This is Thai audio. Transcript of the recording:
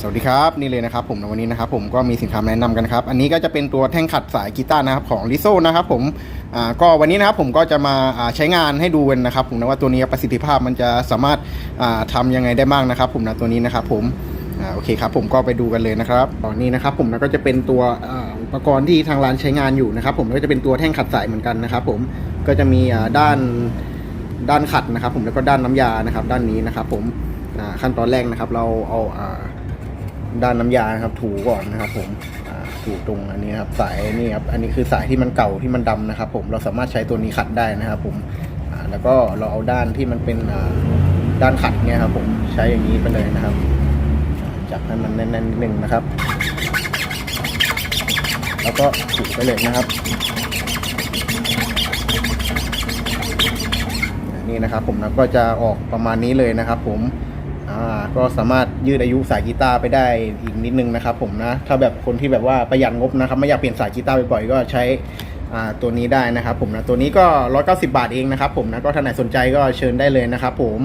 สวัสดีครับนี่เลยนะครับผมในวันนี้นะครับผมก็มีสินค้าแนะนำกันครับ อันนี้ก็จะเป็นตัวแท่งขัดสายกีตาร์นะครับของ l i โซนะครับผมก็วันนี้นะครับผมก็จะมาใช้งานให้ดูกันนะครับ ผมนะว่าตัวนี้ประสิทธิภาพมันจะสามารถอ่าทำยังไงได้บ้างนะครับ ผมนะตัวนี้นะครับผมอโอเคครับผมก็ไปดูกันเลยนะครับตอนนี้นะครับผมก็จะเป็นตัวอุปกรณ์ที่ทางร้านใช้งานอยู่นะครับ ผมก็จะเป็นตัวแท่งขัดสายเหมือนกันนะครับ ผมก็จะมีด้านด้านขัดนะครับ ผมแล้วก็ด้านน้ำยานะครับ ด้านนี้นะครับ ผม ขั้นตอนแรกนะครับ เราเอาอาด้านน้ำยานะครับ ถูก่อนนะครับ ผมถูตรงอันนี้ครับสายนี่ครับอันนี้คือสายที่มันเก่าที่มันดำนะครับ ผมเราสามารถใช้ตัวนี้ขัดได้นะครับ ผมแล้วก็เราเอาด้านที่มันเป็นด้านขัดเนี่ยครับ ผมใช้อย่างนี้ไปเลยนะครับ จับให้มันแน่นๆนิดนึงนะครับ แล้วก็ถูไปเลยนะครับนี่นะครับ ผมนะก็จะออกประมาณนี้เลยนะครับ ผม อ่าก็สามารถยืดอายุสายกีตาร์ไปได้อีกนิดนึงนะครับผมนะ ถ้าแบบคนที่แบบว่าประหยัดงบนะครับ ไม่อยากเปลี่ยนสายกีตาร์บ่อยๆก็ใช้ตัวนี้ได้นะครับผมนะ ตัวนี้ก็ 190 บาทเองนะครับผมนะ ก็ท่านไหนสนใจก็เชิญได้เลยนะครับผม